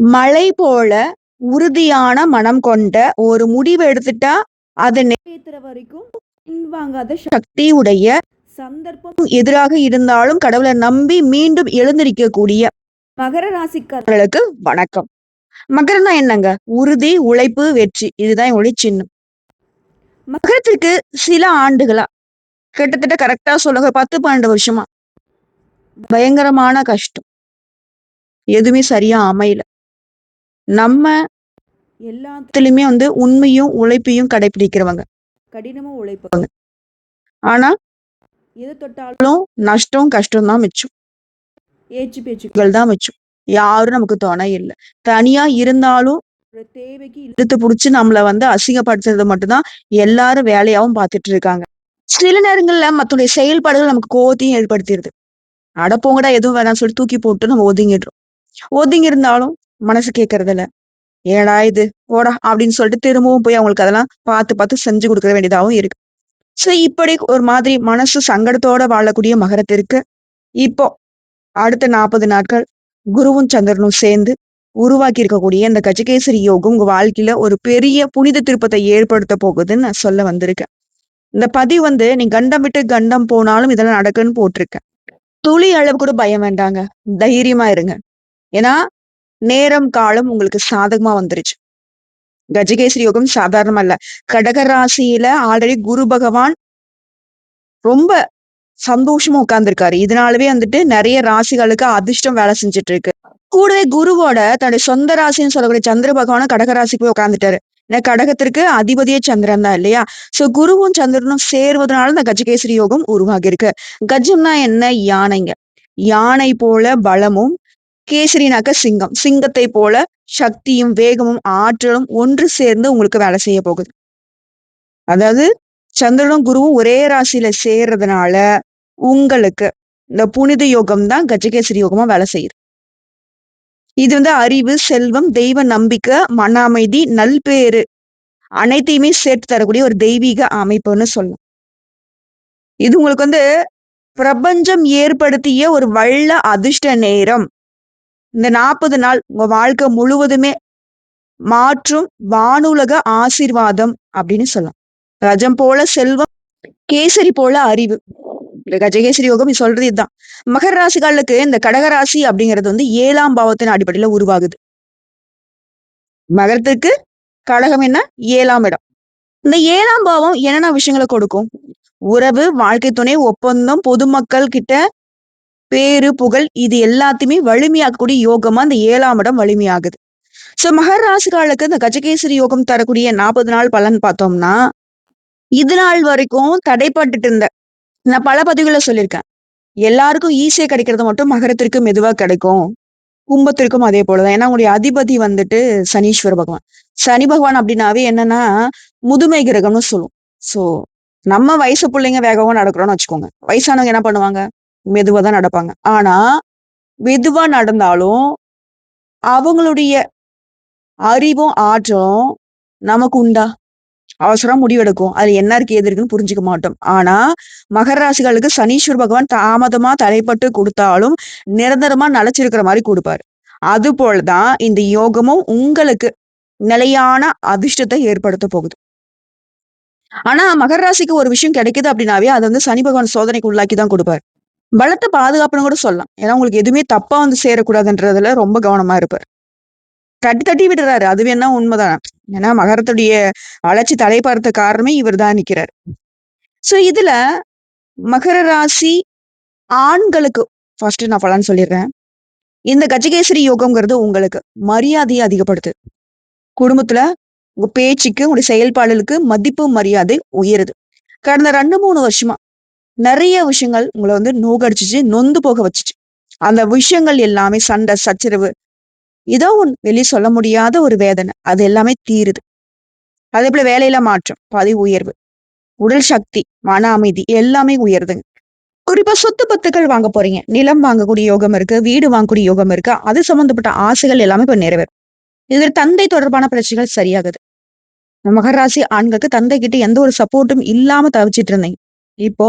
மலை போல உறுதியான மனம் கொண்ட ஒரு முடிவு எடுத்துட்டா அதை நிறைவேற்றுற வரைக்கும் பின்வாங்காத சக்தி உடைய சந்தர்ப்பம் எதிராக இருந்தாலும் கடவுளை நம்பி மீண்டும் எழுந்திருக்கக்கூடிய மகர ராசிக்காரர்களுக்கு வணக்கம். மகரம்னா என்னங்க? உறுதி உழைப்பு வெற்றி. இதுதான் என்னுடைய சின்னம். மகரத்திற்கு சில ஆண்டுகளா? கிட்டத்தட்ட கரெக்டா சொல்லுங்க. பத்து பன்னெண்டு வருஷமா? பயங்கரமான கஷ்டம். எதுவுமே சரியா அமையல. நம்ம எல்லாத்துலயுமே வந்து உண்மையும் உழைப்பையும் கடைபிடிக்கிறவங்க கடினமா உழைப்பாங்க ஆனா எது தொட்டாலும் நஷ்டம் கஷ்டம் தான் மிச்சம். ஏச்சு பேச்சுக்கள் தான் மிச்சம். யாரும் நமக்கு துணை இல்லை. தனியா இருந்தாலும் தேவைக்கு இழுத்து புடிச்சு நம்மள வந்து அசிங்கப்படுத்துறது மட்டும்தான் எல்லாரும் வேலையாவும் பார்த்துட்டு இருக்காங்க. சில நேரங்கள்ல மத்தோடைய செயல்பாடுகள் நமக்கு கோவத்தையும் ஏற்படுத்திடுது. அடப்போங்கடா எதுவும் வேணாம்னு சொல்லி தூக்கி போட்டு நம்ம ஒதுங்கிடுறோம். ஒதுங்கி இருந்தாலும் மனசு கேட்கறது இல்ல ஏடா இது? ஓடா அப்படின்னு சொல்லிட்டு திரும்பவும் போய் அவங்களுக்கு அதெல்லாம் பார்த்து பார்த்து செஞ்சு கொடுக்க வேண்டியதாகவும் இருக்கு. சோ இப்படி ஒரு மாதிரி மனசு சங்கடத்தோட வாழக்கூடிய மகரத்திற்கு இப்போ அடுத்த நாற்பது நாட்கள் குருவும் சந்திரனும் சேர்ந்து உருவாக்கி இருக்கக்கூடிய இந்த கஜகேசரி யோகம் உங்க வாழ்க்கையில ஒரு பெரிய புனித திருப்பத்தை ஏற்படுத்த போகுதுன்னு நான் சொல்ல வந்திருக்கேன். இந்த பதிவு வந்து நீ கண்டம் விட்டு கண்டம் போனாலும் இதெல்லாம் நடக்குன்னு போட்டிருக்கேன். துளி அளவு கூட பயம் வேண்டாங்க. தைரியமா இருங்க. ஏன்னா நேரம் காலம் உங்களுக்கு சாதகமா வந்துருச்சு. கஜகேசரி யோகம் சாதாரணமா இல்ல கடகராசியில ஆல்ரெடி குரு பகவான் ரொம்ப சந்தோஷமா உட்கார்ந்துருக்காரு. இதனாலவே வந்துட்டு நிறைய ராசிகளுக்கு அதிர்ஷ்டம் வேலை செஞ்சுட்டு இருக்கு கூடவே குருவோட தன்னுடைய சொந்த ராசின்னு சொல்லக்கூடிய சந்திர பகவானும் கடகராசிக்கு போய் உட்காந்துட்டாரு ஏன்னா கடகத்திற்கு அதிபதியே சந்திரன் தான் இல்லையா? சோ குருவும் சந்திரனும் சேர்வதனால இந்த கஜகேசரி யோகம் உருவாகி இருக்கு கஜம்னா என்ன? யானைங்க. யானை போல பலமும் கேசரினாக்க சிங்கம். சிங்கத்தை போல சக்தியும் வேகமும் ஆற்றலும் ஒன்று சேர்ந்து உங்களுக்கு வேலை செய்ய போகுது. அதாவது சந்திரனும் குருவும் ஒரே ராசியில சேர்றதுனால உங்களுக்கு இந்த புனித யோகம் தான் கஜகேசரி யோகமா வேலை செய்யுது. இது வந்து அறிவு செல்வம் தெய்வ நம்பிக்கை மன அமைதி நல்பேறு அனைத்தையுமே சேர்த்து தரக்கூடிய ஒரு தெய்வீக அமைப்புன்னு சொல்லலாம். இது உங்களுக்கு வந்து பிரபஞ்சம் ஏற்படுத்திய ஒரு வள்ள அதிர்ஷ்ட நேரம். இந்த நாற்பது நாள் உங்க வாழ்க்கை முழுவதுமே மாற்றும் வானுலக ஆசீர்வாதம் அப்படின்னு சொல்லலாம். ரஜம் போல செல்வம் கேசரி போல அறிவு. கஜகேசரி யோகம் சொல்றது இதுதான். மகர ராசிகளுக்கு இந்த கடகராசி அப்படிங்கிறது வந்து ஏழாம் பாவத்தின் அடிப்படையில உருவாகுது. மகரத்துக்கு கடகம் என்ன? ஏழாம் இடம். இந்த ஏழாம் பாவம் என்னென்ன விஷயங்களை கொடுக்கும்? உறவு வாழ்க்கை துணை ஒப்பந்தம் பொதுமக்கள் கிட்ட பேரு புகழ் இது எல்லாத்தையுமே வலிமையாக்கக்கூடிய யோகமா இந்த ஏழாம் இடம் வலிமையாகுது. சோ மகர ராசிகாலுக்கு இந்த கஜகேசரி யோகம் தரக்கூடிய நாற்பது நாள் பலன் பார்த்தோம்னா இது நாள் வரைக்கும் தடைப்பட்டுட்டு இருந்த நான் பல பதிவுகளை சொல்லியிருக்கேன். எல்லாருக்கும் ஈஸியா கிடைக்கிறது மட்டும் மகரத்திற்கும் மெதுவா கிடைக்கும். கும்பத்திற்கும் அதே போலதான். ஏன்னா உங்களுடைய அதிபதி வந்துட்டு சனீஸ்வர பகவான். சனி பகவான் அப்படின்னாவே என்னன்னா முதுமை கிரகம்னு சொல்லும். சோ நம்ம வயசு பிள்ளைங்க வேகமா நடக்கிறோம்னு வச்சுக்கோங்க. வயசானவங்க என்ன பண்ணுவாங்க? மெதுவா தான் நடப்பாங்க. ஆனா மெதுவா நடந்தாலும் அவங்களுடைய அறிவும் ஆற்றலும் நமக்கு உண்டா? அவசரம் முடிவெடுக்கும். அது என்ன இருக்கு எது இருக்குன்னு புரிஞ்சுக்க மாட்டோம். ஆனா மகர ராசிகளுக்கு பகவான் தாமதமா தலைப்பட்டு கொடுத்தாலும் நிரந்தரமா நிலைச்சிருக்கிற மாதிரி கொடுப்பாரு. அது போலதான் இந்த யோகமும் உங்களுக்கு நிலையான அதிர்ஷ்டத்தை ஏற்படுத்த போகுது. ஆனா மகர ராசிக்கு ஒரு விஷயம் கிடைக்குது அப்படின்னாவே அது வந்து சனி பகவான் சோதனைக்கு உள்ளாக்கி தான் கொடுப்பாரு. பலத்த பாதுகாப்புன்னு கூட சொல்லலாம். ஏன்னா உங்களுக்கு எதுவுமே தப்பா வந்து சேரக்கூடாதுன்றதுல ரொம்ப கவனமா இருப்பார். தட்டி தட்டி விடுறாரு. அது வேணா உண்மைதான். ஏன்னா மகரத்துடைய வளர்ச்சி தலைப்பார்த்த காரணமே இவர் தான் நிக்கிறார். சோ இதுல மகர ராசி ஆண்களுக்கு ஃபர்ஸ்ட் நான் பலன் சொல்லிடுறேன். இந்த கஜகேசரி யோகம்ங்கிறது உங்களுக்கு மரியாதையை அதிகப்படுத்து. குடும்பத்துல உங்க பேச்சுக்கு உங்களுடைய செயல்பாடுகளுக்கு மதிப்பு மரியாதை உயருது. கடந்த ரெண்டு மூணு வருஷமா நிறைய விஷயங்கள் உங்களை வந்து நோகடிச்சிச்சு நொந்து போக வச்சுச்சு. அந்த விஷயங்கள் எல்லாமே சண்டை சச்சரவு ஏதோ ஒன்று வெளியே சொல்ல முடியாத ஒரு வேதனை. அது எல்லாமே தீருது. அதே போல வேலையில மாற்றம் பதவி உயர்வு உடல் சக்தி மன அமைதி எல்லாமே உயருதுங்க. குறிப்பா சொத்து பத்துக்கள் வாங்க போறீங்க. நிலம் வாங்கக்கூடிய யோகம் இருக்கு வீடு வாங்கக்கூடிய யோகம் இருக்கு. அது சம்பந்தப்பட்ட ஆசைகள் எல்லாமே இப்ப நிறைவேறும். இதுல தந்தை தொடர்பான பிரச்சனைகள் சரியாகுது. மகராசி ஆண்களுக்கு தந்தை கிட்ட எந்த ஒரு சப்போர்ட்டும் இல்லாம தவிச்சிட்டு இருந்தீங்க. இப்போ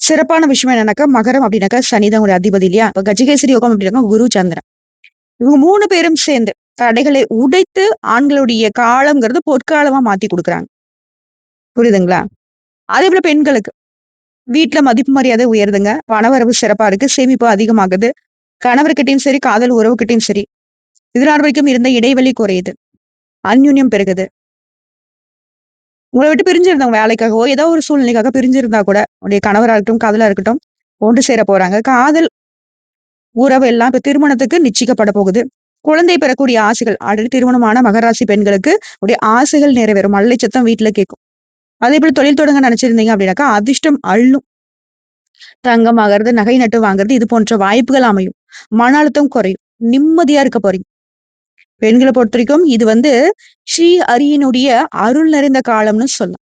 சிறப்பான விஷயம் என்னன்னாக்கா மகரம் அப்படின்னாக்கா சனிதான் ஒரு அதிபதி இல்லையா? இப்ப கஜகேசரி யோகம் அப்படின்னாக்கா குரு சந்திரன். இவங்க மூணு பேரும் சேர்ந்து தடைகளை உடைத்து ஆண்களுடைய காலம்ங்கிறது பொற்காலமா மாத்தி கொடுக்குறாங்க. புரியுதுங்களா? அதே போல பெண்களுக்கு வீட்டுல மதிப்பு மரியாதை உயருதுங்க. பணவரவு சிறப்பா இருக்கு. சேமிப்பு அதிகமாகுது. கணவர்கிட்டயும் சரி காதல் உறவுகிட்டையும் சரி இதனால் வரைக்கும் இருந்த இடைவெளி குறையுது. அந்யுன்யம் பெருகுது. உங்களை விட்டு பிரிஞ்சிருந்தவங்க வேலைக்காகவோ ஏதோ ஒரு சூழ்நிலைக்காக பிரிஞ்சிருந்தா கூட உடைய கணவராக இருக்கட்டும் காதலா இருக்கட்டும் ஒன்று சேர போறாங்க. காதல் உறவு எல்லாம் இப்ப திருமணத்துக்கு நிச்சயிக்கப்பட போகுது. குழந்தை பெறக்கூடிய ஆசைகள் ஆல்ரெடி திருமணமான மகராசி பெண்களுக்கு உடைய ஆசைகள் நிறைவேறும். மல்லை சத்தம் வீட்டுல கேட்கும் அதே போல தொழில் தொடங்க நினைச்சிருந்தீங்க அப்படின்னாக்கா அதிர்ஷ்டம் அள்ளும். தங்கம் ஆகிறது நகை நட்டு வாங்குறது இது போன்ற வாய்ப்புகள் அமையும். மன அழுத்தம் குறையும். நிம்மதியா இருக்க போறீங்க. பெண்களை பொறுத்த வரைக்கும் இது வந்து ஸ்ரீ அரியனுடைய அருள் நிறைந்த காலம்னு சொல்லலாம்.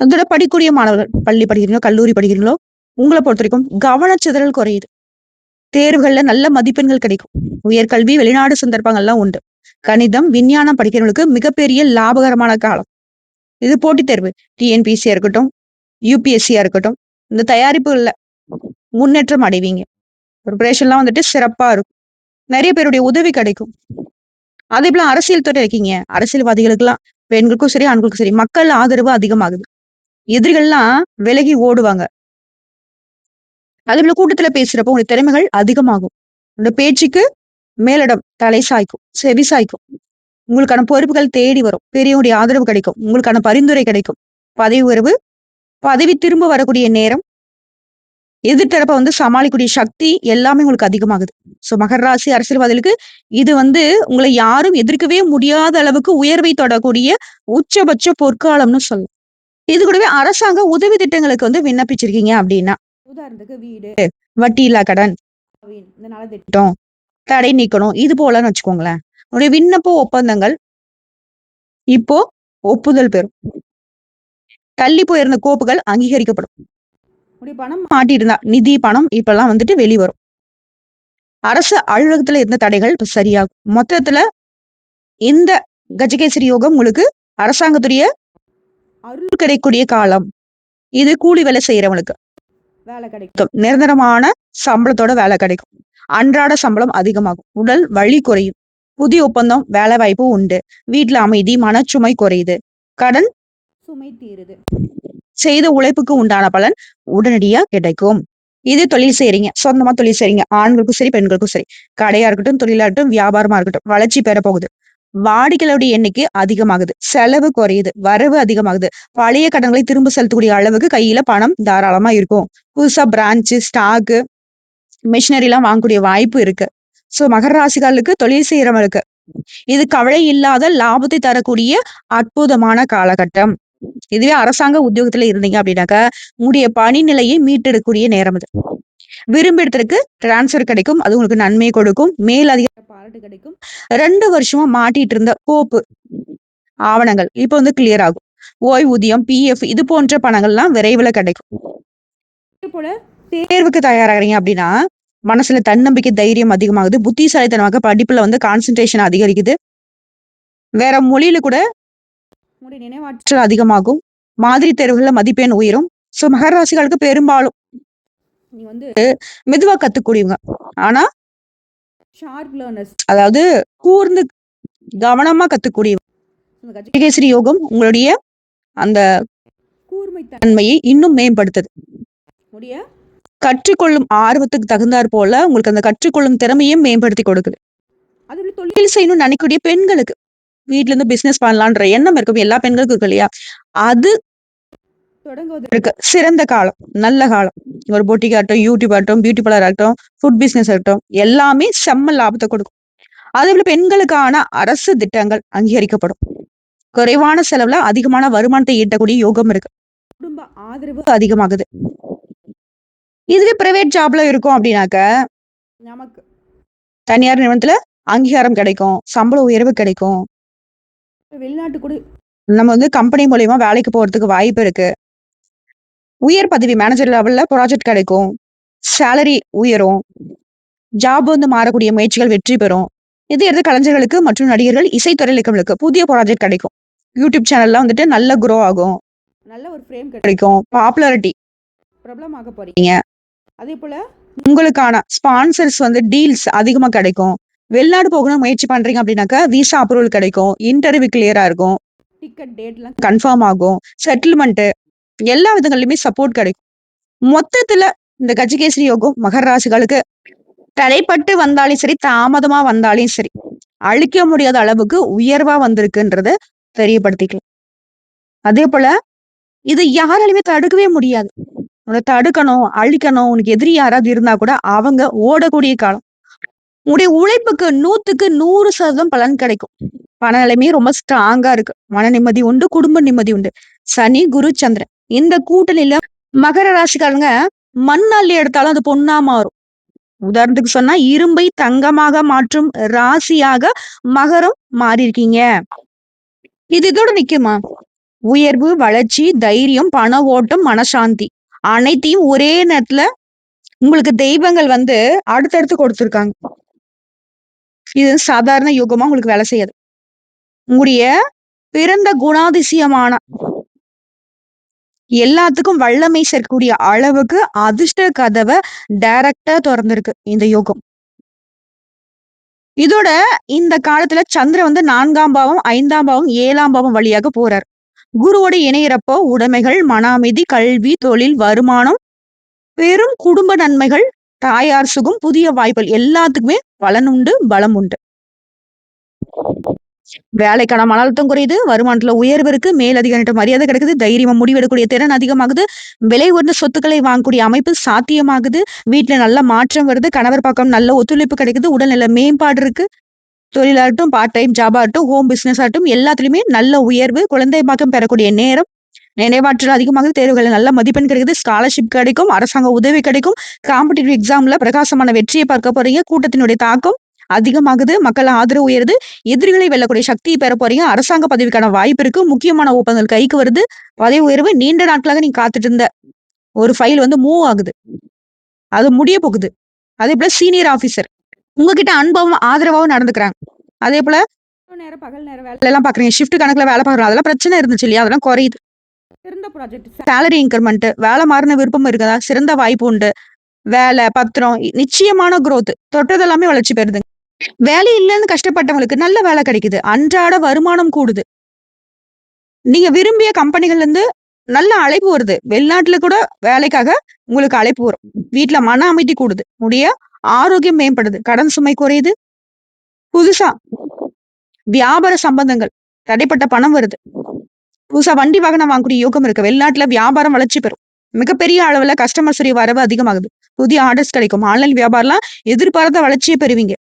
அதோட படிக்கூடிய மாணவர்கள் பள்ளி படிக்கிறீங்களோ கல்லூரி படிக்கிறீங்களோ உங்களை பொறுத்த வரைக்கும் கவனச்சிதறல் குறையுது. தேர்வுகள்ல நல்ல மதிப்பெண்கள் கிடைக்கும். உயர்கல்வி வெளிநாடு சந்தர்ப்பங்கள்லாம் உண்டு. கணிதம் விஞ்ஞானம் படிக்கிறவங்களுக்கு மிகப்பெரிய லாபகரமான காலம். இது போட்டித் தேர்வு. டிஎன்பிசியா இருக்கட்டும் யூபிஎஸ்சியா இருக்கட்டும் இந்த தயாரிப்புகள்ல முன்னேற்றம் அடைவீங்க. ப்ரிப்பரேஷன்லாம் வந்துட்டு சிறப்பா இருக்கும். நிறைய பேருடைய உதவி கிடைக்கும். அதே போல அரசியல் துறை இருக்கீங்க. அரசியல்வாதிகளுக்கெல்லாம் பெண்களுக்கும் சரி ஆண்களுக்கும் சரி மக்கள் ஆதரவு அதிகமாகுது. எதிரிகள்லாம் விலகி ஓடுவாங்க. அதே போல கூட்டத்துல பேசுறப்போ உங்களுடைய திறமைகள் அதிகமாகும். உங்க பேச்சுக்கு மேலிடம் தலை சாய்க்கும் செவி சாய்க்கும். உங்களுக்கான பொறுப்புகள் தேடி வரும். பெரியவங்களுடைய ஆதரவு கிடைக்கும். உங்களுக்கான பரிந்துரை கிடைக்கும். பதவி உயர்வு பதவி திரும்ப வரக்கூடிய நேரம் எதிர்த்தரப்ப வந்து சமாளிக்கக்கூடிய சக்தி எல்லாமே உங்களுக்கு அதிகமாகுது. சோ மகர ராசி அரசியல்வாதிகளுக்கு இது வந்து உங்களை யாரும் எதிர்க்கவே முடியாத அளவுக்கு உயர்வை தொடக்கூடிய உச்சபட்ச பொற்காலம்னு சொல்லலாம். இது கூடவே அரசாங்க உதவி திட்டங்களுக்கு வந்து விண்ணப்பிச்சிருக்கீங்க அப்படின்னா உதாரணத்துக்கு வீடு வட்டி இல்லா கடன் திட்டம் தடை நீக்கணும் இது போலன்னு வச்சுக்கோங்களேன். உடைய விண்ணப்ப ஒப்பந்தங்கள் இப்போ ஒப்புதல் பெறும். தள்ளி போயிருந்த கோப்புகள் அங்கீகரிக்கப்படும். இப்படி பணம் மாட்டிட்டு நிதி பணம் இப்பெல்லாம் வந்துட்டு வெளிவரும். அரசு அலுவலகத்துல இருந்த தடைகள் இப்ப சரியாகும். மொத்தத்துல இந்த கஜகேசரி யோகம் உங்களுக்கு அரசாங்கத்துடைய அருள் கிடைக்கக்கூடிய காலம். இது கூலி வேலை செய்யறவங்களுக்கு வேலை கிடைக்கும். நிரந்தரமான சம்பளத்தோட வேலை கிடைக்கும். அன்றாட சம்பளம் அதிகமாகும். உடல் வலி குறையும். புதிய ஒப்பந்தம் வேலை வாய்ப்பு உண்டு. வீட்டுல அமைதி மனச்சுமை குறையுது. கடன் சுமை தீருது. செய்த உழைப்புக்கு உண்டான பலன் உடனடியா கிடைக்கும். இது தொழில் செய்றீங்க. சொந்தமா தொழில் செய்றீங்க. ஆண்களுக்கும் சரி பெண்களுக்கும் சரி. கடையா இருக்கட்டும் தொழிலா இருக்கட்டும் வியாபாரமா இருக்கட்டும் வளர்ச்சி பெற போகுது. வாடிக்கையாளருடைய எண்ணிக்கை அதிகமாகுது. செலவு குறையுது. வரவு அதிகமாகுது. பழைய கடன்களை திரும்ப செலுத்தக்கூடிய அளவுக்கு கையில பணம் தாராளமா இருக்கும். புதுசா பிரான்ச்சு ஸ்டாக்கு மிஷினரி எல்லாம் வாங்கக்கூடிய வாய்ப்பு இருக்கு. சோ மகர ராசிகாலுக்கு தொழில் செய்யறவங்களுக்கு இது கவலை இல்லாத லாபத்தை தரக்கூடிய அற்புதமான காலகட்டம். இதுவே அரசாங்க உத்தியோகத்துல இருந்தீங்க அப்படின்னாக்கா உங்களுடைய பணி நிலையை மீட்டெடுக்கக்கூடிய நேரம் அது. விரும்ப இடத்திற்கு கிடைக்கும் அது உங்களுக்கு நன்மை கொடுக்கும் மேல் அதிகார பாராட்டு கிடைக்கும். ரெண்டு வருஷமா மாட்டிட்டு இருந்த கோப்பு ஆவணங்கள் இப்போ வந்து கிளியர் ஆகும். ஓய்வூதியம் பிஎஃப் இது போன்ற பணங்கள்லாம் விரைவில் கிடைக்கும். போல தேர்வுக்கு தயாராகிறீங்க அப்படின்னா மனசுல தன்னம்பிக்கை தைரியம் அதிகமாகுது புத்திசாலித்தனமாக படிப்புல வந்து கான்சென்ட்ரேஷன் அதிகரிக்குது. வேற மொழியில கூட உங்களுடைய நினைவாற்றல் அதிகமாகும். மாதிரி தேர்வுகள்ல மதிப்பெண் உயரும். சோ மகர ராசிகளுக்கு பெரும்பாலும் நீ வந்து மெதுவா கத்துக்கூடியவங்க. ஆனா ஷார்ப் லேர்னர்ஸ் அதாவது கூர்ந்து கவனமா கத்துக்கூடியவங்க. கஜகேசரி யோகம் உங்களுடைய அந்த கூர்மை தன்மையை இன்னும் மேம்படுத்துது. முடிய கற்றுக்கொள்ளும் ஆர்வத்துக்கு தகுந்தாற் போல உங்களுக்கு அந்த கற்றுக்கொள்ளும் திறமையும் மேம்படுத்தி கொடுக்குது. அது தொழில் செய்யணும்னு நினைக்கக்கூடிய பெண்களுக்கு. வீட்ல இருந்து பிசினஸ் பண்ணலான்ற எண்ணம் இருக்கும். எல்லா பெண்களுக்கும் இருக்கு இல்லையா? அது தொடங்குவதற்கு சிறந்த காலம் நல்ல காலம். ஒரு பொட்டிக் ஆகட்டும் யூடியூப் ஆகட்டும் பியூட்டி பார்லர் ஆகட்டும் ஃபுட் பிசினஸ் ஆகட்டும் எல்லாமே செம்ம லாபத்தை கொடுக்கும். அதே போல பெண்களுக்கான அரசு திட்டங்கள் அங்கீகரிக்கப்படும். குறைவான செலவுல அதிகமான வருமானத்தை ஈட்டக்கூடிய யோகம் இருக்கு. குடும்ப ஆதரவு அதிகமாகுது. இதுவே பிரைவேட் ஜாப்ல இருக்கும் அப்படின்னாக்க நமக்கு தனியார் நிறுவனத்துல அங்கீகாரம் கிடைக்கும் சம்பள உயர்வு கிடைக்கும். வெளிநாட்டு கூட நம்ம வந்து கம்பெனி மூலியமா வேலைக்கு போறதுக்கு வாய்ப்பு இருக்கு. உயர் பதவி மேனேஜர் லெவல்ல ப்ராஜெக்ட் கிடைக்கும். சேலரி உயரும். ஜாப் வந்து மாறக்கூடிய முயற்சிகள் வெற்றி பெறும். இது எடுத்து கலைஞர்களுக்கு மற்றும் நடிகர்கள் இசைத்துறையில் இருக்கவங்களுக்கு புதிய ப்ராஜெக்ட் கிடைக்கும். யூடியூப் சேனல்லாம் வந்துட்டு நல்ல குரோ ஆகும். நல்ல ஒரு ஃப்ரேம் கிடைக்கும். பாப்புலாரிட்டி பிரபலமாக போறீங்க. அதே போல உங்களுக்கான ஸ்பான்சர்ஸ் வந்து டீல்ஸ் அதிகமா கிடைக்கும். வெளிநாடு போகணும் முயற்சி பண்றீங்க அப்படின்னாக்கா விசா அப்ரூவல் கிடைக்கும். இன்டர்வியூ கிளியரா இருக்கும். டிக்கெட் டேட்லாம் கன்ஃபார்ம் ஆகும். செட்டில்மெண்ட் எல்லா விதங்கள்லயுமே சப்போர்ட் கிடைக்கும். மொத்தத்துல இந்த கஜகேசரி யோகம் மகர ராசிகளுக்கு தடைப்பட்டு வந்தாலும் சரி தாமதமா வந்தாலும் சரி அழிக்க முடியாத அளவுக்கு உயர்வா வந்திருக்குன்றத தெரியப்படுத்திக்கலாம். அதே போல இது யாராலுமே தடுக்கவே முடியாது. உன்னை தடுக்கணும் அழிக்கணும் உனக்கு எதிரி யாராவது இருந்தா கூட அவங்க ஓடக்கூடிய காலம். உடைய உழைப்புக்கு நூத்துக்கு நூறு சதவீதம் பலன் கிடைக்கும். பண நிலைமையே ரொம்ப ஸ்ட்ராங்கா இருக்கு. மன நிம்மதி உண்டு குடும்ப நிம்மதி உண்டு. சனி குரு சந்திரன். இந்த கூட்டணியில மகர ராசிக்காரங்க மண்ணள்ளி எடுத்தாலும் அது பொண்ணா மாறும். உதாரணத்துக்கு சொன்னா இரும்பை தங்கமாக மாற்றும் ராசியாக மகரம் மாறி இருக்கீங்க இது இதோட நிக்குமா? உயர்வு வளர்ச்சி தைரியம் பண ஓட்டம் மனசாந்தி. அனைத்தையும் ஒரே நேரத்துல உங்களுக்கு தெய்வங்கள் வந்து அடுத்தடுத்து கொடுத்துருக்காங்க. இது சாதாரண யோகமா உங்களுக்கு வேலை செய்யாது. உங்களுடைய பிறந்த குணாதிசயமான எல்லாத்துக்கும் வல்லமை சேர்க்கக்கூடிய அளவுக்கு அதிர்ஷ்ட கதவை டைரக்டா திறந்திருக்கு இந்த யோகம். இதோட இந்த காலத்துல சந்திர வந்து நான்காம் பாவம் ஐந்தாம் பாவம் ஏழாம் பாவம் வழியாக போறார். குருவோட இணையிறப்போ உடைமைகள் மன அமைதி கல்வி தொழில் வருமானம் பெரும் குடும்ப நன்மைகள் தாயார் சுகம் புதிய வாய்ப்புகள் எல்லாத்துக்குமே பலன் உண்டு பலம் உண்டு. வேலைக்கான மன அழுத்தம் குறையுது வருமானத்துல உயர்வு இருக்கு மேலதிகாரிட்ட மரியாதை கிடைக்குது தைரியமா முடிவெடுக்கக்கூடிய திறன் அதிகமாகுது விலை உயர்ந்த சொத்துக்களை வாங்கக்கூடிய அமைப்பு சாத்தியமாகுது வீட்டுல நல்ல மாற்றம் வருது கணவர் பக்கம் நல்ல ஒத்துழைப்பு கிடைக்குது உடல்நல மேம்பாடு இருக்கு தொழிலாகட்டும் பார்ட் டைம் ஜாபாகட்டும் ஹோம் பிசினஸ் ஆகட்டும் எல்லாத்துலயுமே நல்ல உயர்வு குழந்தை பாக்கம் பெறக்கூடிய நேரம் நினைவாற்றல் அதிகமாக தேர்வுகள் நல்ல மதிப்பெண் கிடைக்குது ஸ்காலர்ஷிப் கிடைக்கும் அரசாங்க உதவி கிடைக்கும். காம்படிட்டிவ் எக்ஸாம்ல பிரகாசமான வெற்றியை பார்க்க போறீங்க. கூட்டத்தினுடைய தாக்கம் அதிகமாகுது மக்கள் ஆதரவு உயருது எதிரிகளை வெல்லக்கூடிய சக்தியை பெற போறீங்க அரசாங்க பதவிக்கான வாய்ப்பு இருக்கு முக்கியமான ஒப்பந்தங்கள் கைக்கு வருது பதவி உயர்வு நீண்ட நாட்களாக நீங்க காத்துட்டு இருந்த ஒரு ஃபைல் வந்து மூவ் ஆகுது. அது முடிய போகுது. அதே போல சீனியர் ஆபீசர் உங்ககிட்ட அன்பவும் ஆதரவாகவும் நடந்துக்கிறாங்க. அதே போல நேரம் பகல் நேரம் வேலை எல்லாம் பாக்குறீங்க ஷிஃப்ட் கணக்குல வேலை பாக்குறோம் அதெல்லாம் பிரச்சனை இருந்துச்சு இல்லையா? அதெல்லாம் குறையுது. சிறந்த ப்ராஜெக்ட் சேலரி இன்க்ரிமெண்ட் வேலை மாறின விருப்பம் இருக்குதா? சிறந்த வாய்ப்பு உண்டு. வேலை பத்திரம் நிச்சயமான குரோத் தொட்டது எல்லாமே வளர்ச்சி பெறுது. வேலை இல்லைன்னு கஷ்டப்பட்டவங்களுக்கு நல்ல வேலை கிடைக்குது. அன்றாட வருமானம் கூடுது. நீங்க விரும்பிய கம்பெனிகள்ல இருந்து நல்ல அழைப்பு வருது. வெளிநாட்டுல கூட வேலைக்காக உங்களுக்கு அழைப்பு வரும். வீட்டுல மன அமைதி கூடுது. முடிய ஆரோக்கியம் மேம்படுது. கடன் சுமை குறையுது. புதுசா வியாபார சம்பந்தங்கள் தடைப்பட்ட பணம் வருது. புதுசா வண்டி வாகனம் வாங்கக்கூடிய யோகம் இருக்கு. வெளிநாட்டுல வியாபாரம் வளர்ச்சி பெறும். மிகப்பெரிய அளவுல கஸ்டமர்ஸ் வரவு அதிகமாகுது. புதிய ஆர்டர்ஸ் கிடைக்கும். ஆன்லைன் வியாபாரம்லாம் எதிர்பார்த்த வளர்ச்சியை பெறுவீங்க.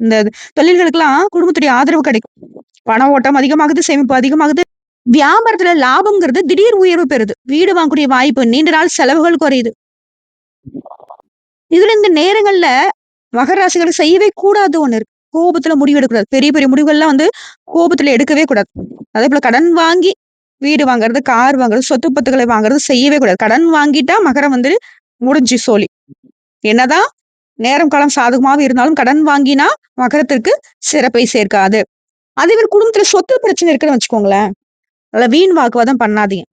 இந்த தொழில்களுக்கெல்லாம் குடும்பத்துடைய ஆதரவு கிடைக்கும். பண ஓட்டம் அதிகமாகுது சேமிப்பு அதிகமாகுது. வியாபாரத்துல லாபம்ங்கிறது திடீர் உயர்வு பெறுது. வீடு வாங்கக்கூடிய வாய்ப்பு நீண்ட நாள் செலவுகள் குறையுது. இதுல இந்த நேரங்கள்ல மகர ராசிகள் செய்யவே கூடாது ஒண்ணு இருக்கு. கோபத்துல முடிவு எடுக்கக்கூடாது பெரிய பெரிய முடிவுகள்லாம் வந்து கோபத்துல எடுக்கவே கூடாது. அதே போல கடன் வாங்கி வீடு வாங்குறது கார் வாங்குறது சொத்து பத்துக்களை வாங்குறது செய்யவே கூடாது. கடன் வாங்கிட்டா மகரம் வந்து முடிஞ்சு சோழி. என்னதான் நேரம் காலம் சாதகமாக இருந்தாலும் கடன் வாங்கினா மகரத்திற்கு சிறப்பை சேர்க்காது. அதே மாதிரி குடும்பத்துல சொத்து பிரச்சனை இருக்குன்னு வச்சுக்கோங்களேன். அதில் வீண் வாக்குவாதம் பண்ணாதீங்க.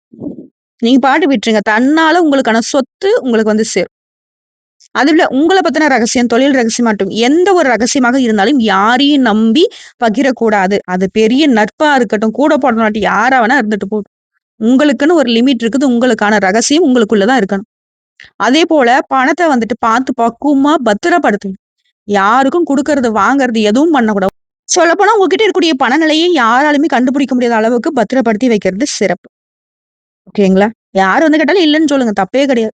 நீங்க பாட்டு விட்டுருங்க. தன்னால உங்களுக்கான சொத்து உங்களுக்கு வந்து சேரும். அதுல உங்களை பத்தின ரகசியம் தொழில் ரகசியம் மட்டும். எந்த ஒரு ரகசியமாக இருந்தாலும் யாரையும் நம்பி பகிரக்கூடாது. அது பெரிய நட்பா இருக்கட்டும் கூட போடணும் யாரா வேணா இருந்துட்டு போகும் உங்களுக்குன்னு ஒரு லிமிட் இருக்குது. உங்களுக்கான ரகசியம் உங்களுக்குள்ளதான் இருக்கணும். அதே போல பணத்தை வந்துட்டு பார்த்து பக்குவமா பத்திரப்படுத்தணும். யாருக்கும் கொடுக்கறது வாங்குறது எதுவும் பண்ணக்கூடாது. சொல்லப்போனா உங்ககிட்ட இருக்கக்கூடிய பணநிலையை யாராலுமே கண்டுபிடிக்க முடியாத அளவுக்கு பத்திரப்படுத்தி வைக்கிறது சிறப்பு. ஓகேங்களா? யார் வந்து கேட்டாலும் இல்லைன்னு சொல்லுங்க. தப்பே கிடையாது.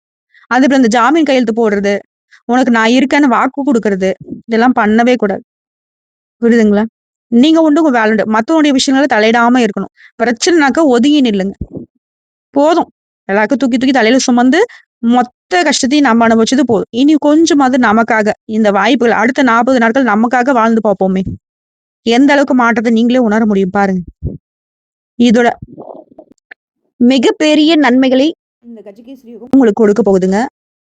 அது இந்த ஜாமீன் கையெழுத்து போடுறது உனக்கு நான் இருக்கேன்னு வாக்கு கொடுக்கறது இதெல்லாம் பண்ணவே கூடாது. புரியுதுங்களா? நீங்க உண்டு உங்க வேலை உண்டு. மத்தவனுடைய விஷயங்களை தலையிடாம இருக்கணும். பிரச்சனைனாக்கா ஒதுங்கி நில்லுங்க. போதும். எல்லாருக்கும் தூக்கி தூக்கி தலையில சுமந்து மொத்த கஷ்டத்தையும் நம்ம அனுபவிச்சது போதும். இனி கொஞ்சமாவது நமக்காக இந்த வாய்ப்புகள் அடுத்த நாற்பது நாட்கள் நமக்காக வாழ்ந்து பார்ப்போமே. எந்த அளவுக்கு மாற்றத்தை நீங்களே உணர முடியும் பாருங்க. இதோட மிகப்பெரிய நன்மைகளை இந்த கஜகேஸ்வரி உங்களுக்கு கொடுக்க போகுதுங்க.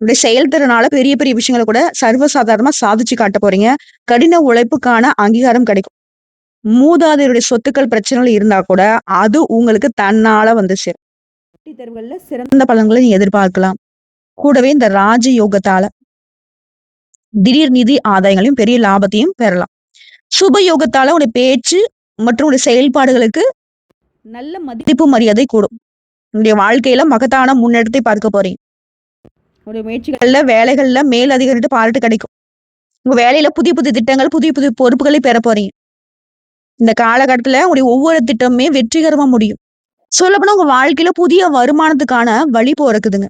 உங்களுடைய செயல்திறனால பெரிய பெரிய விஷயங்களை கூட சர்வசாதாரணமா சாதிச்சு காட்ட போறீங்க. கடின உழைப்புக்கான அங்கீகாரம் கிடைக்கும். மூதாதையருடைய சொத்துக்கள் பிரச்சனைகள் இருந்தா கூட அது உங்களுக்கு தன்னால வந்து சேரும். போட்டித் தேர்வுகள்ல சிறந்த பலன்களை நீங்க எதிர்பார்க்கலாம். கூடவே இந்த ராஜ யோகத்தால திடீர் நிதி ஆதாயங்களையும் பெரிய லாபத்தையும் பெறலாம். சுப யோகத்தால உடைய பேச்சு மற்றும் உடைய செயல்பாடுகளுக்கு நல்ல மதிப்பு மரியாதை கூடும். உங்களுடைய வாழ்க்கையில மகத்தான முன்னேற்றத்தை பார்க்க போறீங்க. உங்களுடைய முயற்சிகள்ல வேலைகள்ல மேல் அதிகாரிட்டு பாராட்டு கிடைக்கும். உங்க வேலையில புதிய புதிய திட்டங்கள் புதிய புதிய பொறுப்புகளை பெற போறீங்க. இந்த காலகட்டத்துல உங்களுடைய ஒவ்வொரு திட்டமுமே வெற்றிகரமா முடியும். சொல்லப்போனா உங்க வாழ்க்கையில புதிய வருமானத்துக்கான வழி போறக்குதுங்க.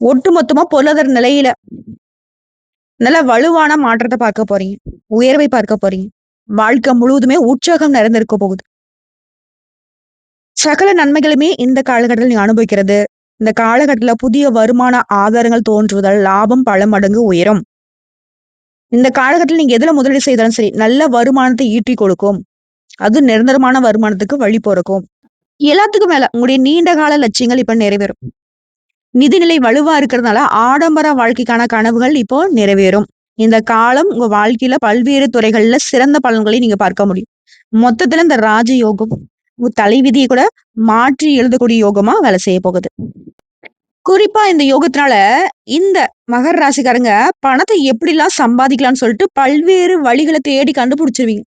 ஒட்டுமொத்தமா பொருளாதார நிலையில நல்ல வலுவான மாற்றத்தை பார்க்க போறீங்க. உயர்வை பார்க்க போறீங்க. வாழ்க்கை முழுவதுமே உற்சாகம் நிறைந்திருக்க போகுது. சகல நன்மைகளுமே இந்த காலகட்டத்தில் நீங்க அனுபவிக்கிறது. இந்த காலகட்டத்துல புதிய வருமான ஆதாரங்கள் தோன்றுவதால் லாபம் பல மடங்கு உயரும். இந்த காலகட்டத்தில் நீங்க எதுல முதலீடு செய்தாலும் சரி நல்ல வருமானத்தை ஈட்டி கொடுக்கும். அது நிரந்தரமான வருமானத்துக்கு வழி பிறக்கும். எல்லாத்துக்கும் மேல உங்களுடைய நீண்ட கால லட்சியங்கள் இப்ப நிறைவேறும். நிதிநிலை வலுவா இருக்கிறதுனால ஆடம்பர வாழ்க்கைக்கான கனவுகள் இப்போ நிறைவேறும். இந்த காலம் உங்க வாழ்க்கையில பல்வேறு துறைகள்ல சிறந்த பலன்களை நீங்க பார்க்க முடியும். மொத்தத்துல இந்த ராஜ யோகம் உங்க தலைவிதியை கூட மாற்றி எழுதக்கூடிய யோகமா வேலை செய்ய போகுது. குறிப்பா இந்த யோகத்தினால இந்த மகர ராசிக்காரங்க பணத்தை எப்படிலாம் சம்பாதிக்கலாம்னு சொல்லிட்டு பல்வேறு வழிகளை தேடி கண்டுபிடிச்சிருவீங்க.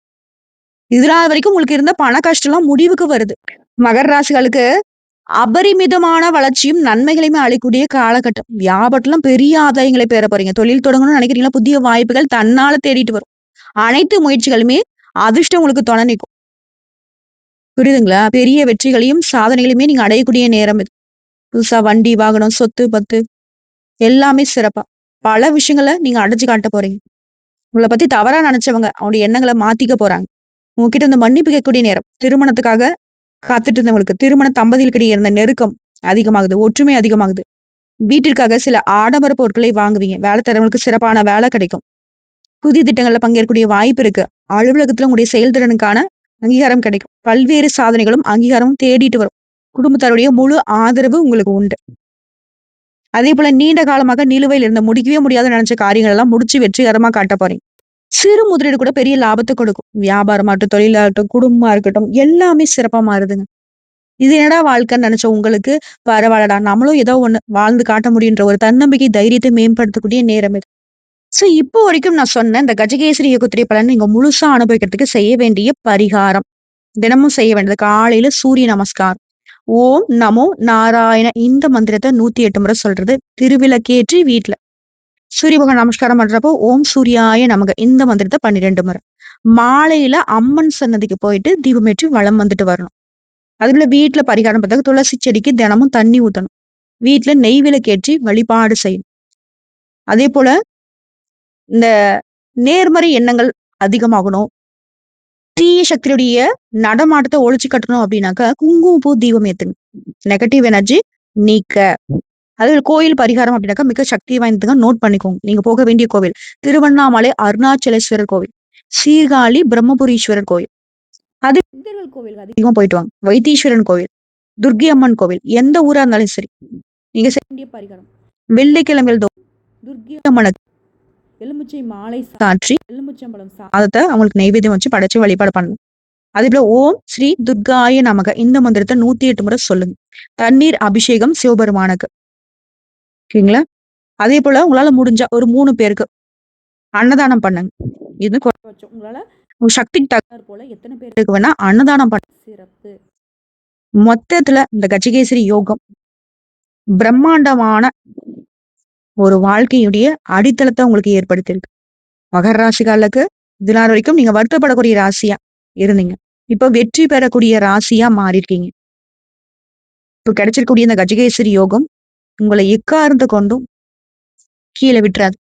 இதனால வரைக்கும் உங்களுக்கு இருந்த பண கஷ்டம்லாம் முடிவுக்கு வருது. மகர ராசிகளுக்கு அபரிமிதமான வளர்ச்சியும் நன்மைகளையுமே அளிக்கூடிய காலகட்டம். வியாபாரத்திலும் பெரிய ஆதாயங்களை பெற போறீங்க. தொழில் தொடங்கணும்னு நினைக்கிறீங்களா? புதிய வாய்ப்புகள் தன்னால தேடிட்டு வரும். அனைத்து முயற்சிகளுமே அதிர்ஷ்டம் உங்களுக்கு துணை நிற்கும் புரியுதுங்களா? பெரிய வெற்றிகளையும் சாதனைகளையுமே நீங்க அடையக்கூடிய நேரம் இது. புதுசா வண்டி வாகனம் சொத்து பத்து எல்லாமே சிறப்பா. பல விஷயங்களை நீங்க அடைச்சு காட்ட போறீங்க. உங்களை பத்தி தவறா நினைச்சவங்க அவனுடைய எண்ணங்களை மாத்திக்க போறாங்க. உங்ககிட்ட இந்த மன்னிப்பு கேட்கக்கூடிய நேரம். திருமணத்துக்காக காத்துட்டு இருந்தவங்களுக்கு திருமண தம்பதிகளுக்கிடையே இருந்த நெருக்கம் அதிகமாகுது. ஒற்றுமை அதிகமாகுது. வீட்டிற்காக சில ஆடம்பர பொருட்களை வாங்குவீங்க. வேலை தரவங்களுக்கு சிறப்பான வேலை கிடைக்கும். புதிய திட்டங்கள்ல பங்கேற்கக்கூடிய வாய்ப்பு இருக்கு. அலுவலகத்துல உங்களுடைய செயல்திறனுக்கான அங்கீகாரம் கிடைக்கும். பல்வேறு சாதனைகளும் அங்கீகாரமும் தேடிட்டு வரும். குடும்பத்தாருடைய முழு ஆதரவு உங்களுக்கு உண்டு. அதே போல நீண்ட காலமாக நிலுவையில் இருந்த முடிக்கவே முடியாத நினைச்ச காரியங்கள் எல்லாம் முடிச்சு வெற்றிகரமா காட்ட போறீங்க சிறு முதலீடு கூட பெரிய லாபத்தை கொடுக்கும். வியாபாரமாகட்டும் தொழிலாகட்டும் குடும்பமா இருக்கட்டும் எல்லாமே சிறப்பா மாறுதுங்க. இது என்னடா வாழ்க்கைன்னு நினைச்ச உங்களுக்கு பரவாயில்லடா. நம்மளும் ஏதோ ஒண்ணு வாழ்ந்து காட்ட முடியுன்ற ஒரு தன்னம்பிக்கை தைரியத்தை மேம்படுத்தக்கூடிய நேரம் இது. ஸோ இப்போ வரைக்கும் நான் சொன்ன இந்த கஜகேசரி யோகத்துடைய பலன் நீங்க முழுசா அனுபவிக்கிறதுக்கு செய்ய வேண்டிய பரிகாரம். தினமும் செய்ய வேண்டியது காலையில சூரிய நமஸ்காரம். ஓம் நமோ நாராயண இந்த மந்திரத்தை நூத்தி எட்டு முறை சொல்றது. திருவிளக்கேற்றி வீட்டுல சூரிய பகவான் நமஸ்காரம் பண்றப்போ ஓம் சூர்யாய நமக. இந்த மந்திரத்தை பன்னிரெண்டு முறை. மாலையில அம்மன் சன்னதிக்கு போயிட்டு தீபமேற்றி வளம் வந்துட்டு வரணும். அதுல வீட்டுல பரிகாரம் பார்த்தா துளசி செடிக்கு தினமும் தண்ணி ஊத்தணும். வீட்டுல நெய் விளக்கேற்றி வழிபாடு செய்யணும். அதே போல இந்த நேர்மறை எண்ணங்கள் அதிகமாகணும். தீய சக்தியுடைய நடமாட்டத்தை ஒழிச்சு கட்டணும் அப்படின்னாக்க குங்குமப்பூ தீபம் ஏத்துங்க. நெகட்டிவ் எனர்ஜி நீக்க. அது கோயில் பரிகாரம் அப்படின்னாக்கா மிக சக்தி வாய்ந்ததுங்க. நோட் பண்ணிக்கோங்க. நீங்க போக வேண்டிய கோவில். திருவண்ணாமலை அருணாச்சலேஸ்வரர் கோவில். சீர்காழி பிரம்மபுரீஸ்வரர் கோவில். அது சித்தர்கள் கோவில் அதிகமா போயிட்டு வாங்க. வைத்தீஸ்வரன் கோவில். துர்கி அம்மன் கோவில். எந்த ஊரா இருந்தாலும் சரி. நீங்க செய்ய வேண்டிய பரிகாரம். வெள்ளிக்கிழமையில் துர்கி அம்மனுக்கு எலுமிச்சை மாலை சாற்றி எலுமிச்சம்பழம் சாதத்தை அவங்களுக்கு நைவேத்தியம் வச்சு படைச்சு வழிபாடு பண்ணணும். அதே போல ஓம் ஸ்ரீ துர்காய நமக. இந்த மந்திரத்தை நூத்தி எட்டு முறை சொல்லுங்க. தண்ணீர் அபிஷேகம் சிவபெருமானுக்கு. ஓகேங்களா? அதே போல உங்களால முடிஞ்சா ஒரு மூணு பேருக்கு அன்னதானம் பண்ணுங்க. இது உங்களால உங்க சக்திக்கு தகுந்தாற் போல எத்தனை பேருக்கு வேணா அன்னதானம் பண்ண. சிறப்பு. மொத்தத்துல இந்த கஜகேசரி யோகம் பிரம்மாண்டமான ஒரு வாழ்க்கையுடைய அடித்தளத்தை உங்களுக்கு ஏற்படுத்தியிருக்கு. மகர ராசிகாலுக்கு இது நாள் வரைக்கும் நீங்க வருத்தப்படக்கூடிய ராசியா இருந்தீங்க. இப்ப வெற்றி பெறக்கூடிய ராசியா மாறிருக்கீங்க இப்ப கிடைச்சிருக்கக்கூடிய இந்த கஜகேசரி யோகம் உங்களை எக்கார்ந்து கொண்டும் கீழே விட்டுறாது.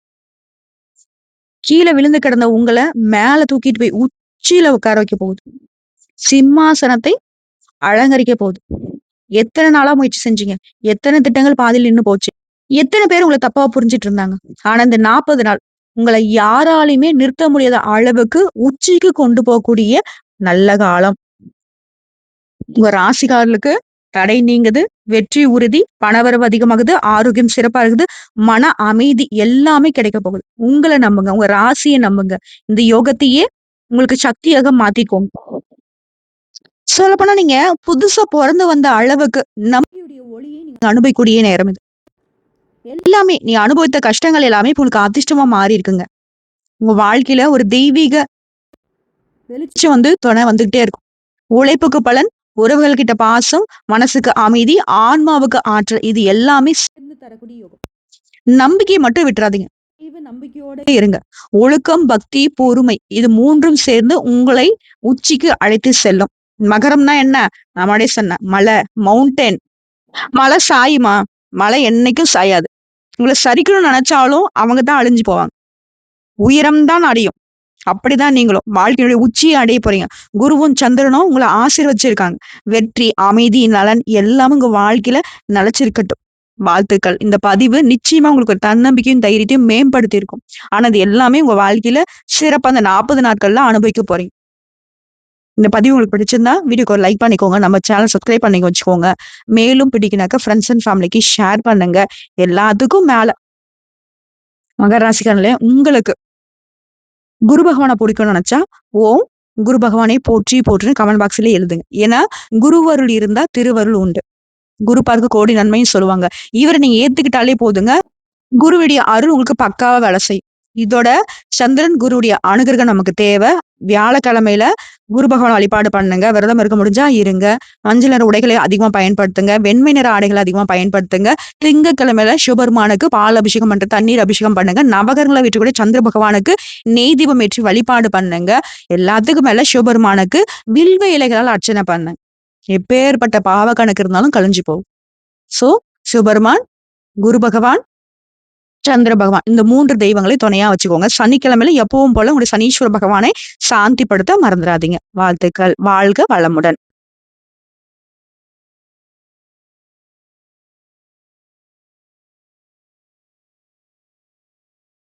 கீழே விழுந்து கிடந்த உங்களை மேல தூக்கிட்டு போய் உச்சியில உட்கார வைக்க போகுது. சிம்மாசனத்தை அலங்கரிக்க போகுது. எத்தனை நாளா முயற்சி செஞ்சீங்க? எத்தனை திட்டங்கள் பாதியில் நின்னு போச்சு? எத்தனை பேர் உங்களை தப்பா புரிஞ்சிட்டு இருந்தாங்க ஆனா இந்த நாற்பது நாள் உங்களை யாராலையுமே நிறுத்த முடியாத அளவுக்கு உச்சிக்கு கொண்டு போகக்கூடிய நல்ல காலம். உங்க ராசிகாரர்களுக்கு தடை நீங்குது வெற்றி உறுதி பணவரவு அதிகமாகுது ஆரோக்கியம் சிறப்பா இருக்குது மன அமைதி எல்லாமே கிடைக்க போகுது. உங்களை நம்புங்க உங்க ராசியை நம்புங்க. இந்த யோகத்தையே உங்களுக்கு சக்தியாக மாத்திக்கோங்க சொல்லப்போனா நீங்க புதுசா பிறந்து வந்த அளவுக்கு நம்பியுடைய ஒளியை நீங்க அனுபவிக்கூடிய நேரம் இது. எல்லாமே நீ அனுபவித்த கஷ்டங்கள் எல்லாமே இப்ப உங்களுக்கு அதிர்ஷ்டமா மாறி இருக்குங்க. உங்க வாழ்க்கையில ஒரு தெய்வீக வெளிச்சம் வந்து துணை வந்துகிட்டே இருக்கும். உழைப்புக்கு பலன் உறவுகள் கிட்ட பாசம் மனசுக்கு அமைதி ஆன்மாவுக்கு ஆற்றல் இது எல்லாமே சேர்ந்து தரக்கூடிய யோகம். நம்பிக்கையை மட்டும் விட்டுறாதீங்க. நம்பிக்கையோட இருங்க. ஒழுக்கம் பக்தி பொறுமை இது மூன்றும் சேர்ந்து உங்களை உச்சிக்கு அழைத்து செல்லும். மகரம்னா என்ன? நம்மளே சொன்ன மலை மவுண்டன் மலை சாயுமா? மழை என்னைக்கும் சாயாது. உங்களை சரிக்கணும்னு நினைச்சாலும் அவங்க தான் அழிஞ்சு போவாங்க. உயரம்தான் அடையும். அப்படிதான் நீங்களும் வாழ்க்கையுடைய உச்சியை அடைய போறீங்க. குருவும் சந்திரனும் உங்களை ஆசீர்வச்சிருக்காங்க. வெற்றி அமைதி நலன் எல்லாமே உங்க வாழ்க்கையில நிலைச்சிருக்கட்டும். வாழ்த்துக்கள். இந்த பதிவு நிச்சயமா உங்களுக்கு ஒரு தன்னம்பிக்கையும் தைரியத்தையும் மேம்படுத்தி இருக்கும் ஆனா அது எல்லாமே உங்க வாழ்க்கையில சிறப்பாக அந்த நாற்பது நாட்கள்ல அனுபவிக்க போறீங்க. இந்த பதிவு உங்களுக்கு பிடிச்சிருந்தா வீடியோக்கு ஒரு லைக் பண்ணிக்கோங்க. நம்ம சேனல் சப்ஸ்கிரைப் பண்ணி வச்சுக்கோங்க. மேலும் பிடிக்கினாக்க ஃப்ரெண்ட்ஸ் அண்ட் ஃபேமிலிக்கு ஷேர் பண்ணுங்க. எல்லாத்துக்கும் மேல மகர ராசிக்காரங்களே உங்களுக்கு குரு பகவானை பிடிக்கும்னு நினைச்சா ஓம் குரு பகவானை போற்றி போற்றுன்னு கமெண்ட் பாக்ஸ்ல எழுதுங்க. ஏன்னா குருவருள் இருந்தா திருவருள் உண்டு. குரு பார்க்க கோடி நன்மைன்னு சொல்லுவாங்க. இவரை நீங்க ஏத்துக்கிட்டாலே போதுங்க. குருவுடைய அருள் உங்களுக்கு பக்காவா வேலை செய்யும். இதோட சந்திரன் குருவுடைய அனுகிரகம் நமக்கு தேவை. வியாழக்கிழமையில குரு பகவான் வழிபாடு பண்ணுங்க. விரதம் இருக்க முடிஞ்சா இருங்க. மஞ்சள் நிற உடைகளை அதிகமா பயன்படுத்துங்க. வெண்மை நிற ஆடைகளை அதிகமா பயன்படுத்துங்க. திங்கக்கிழமையில சிவபெருமானுக்கு பால் அபிஷேகம் பண்ற தண்ணீர் அபிஷேகம் பண்ணுங்க. நவகரங்களை வீட்டுக்கூட சந்திர பகவானுக்கு நெய் தீபம் ஏற்றி வழிபாடு பண்ணுங்க. எல்லாத்துக்கும் மேல சிவபெருமானுக்கு வில்வ இலைகளால் அர்ச்சனை பண்ணுங்க. எப்பேற்பட்ட பாவ கணக்கு இருந்தாலும் கழிஞ்சு போகும். சோ சிவபெருமான் குரு பகவான் சந்திர பகவான் இந்த மூன்று தெய்வங்களை துணையா வச்சுக்கோங்க. சனிக்கிழமையில எப்பவும் போல உங்களுடைய சனீஸ்வர பகவானை சாந்திப்படுத்த மறந்துடாதீங்க. வாழ்த்துக்கள். வாழ்க வளமுடன்.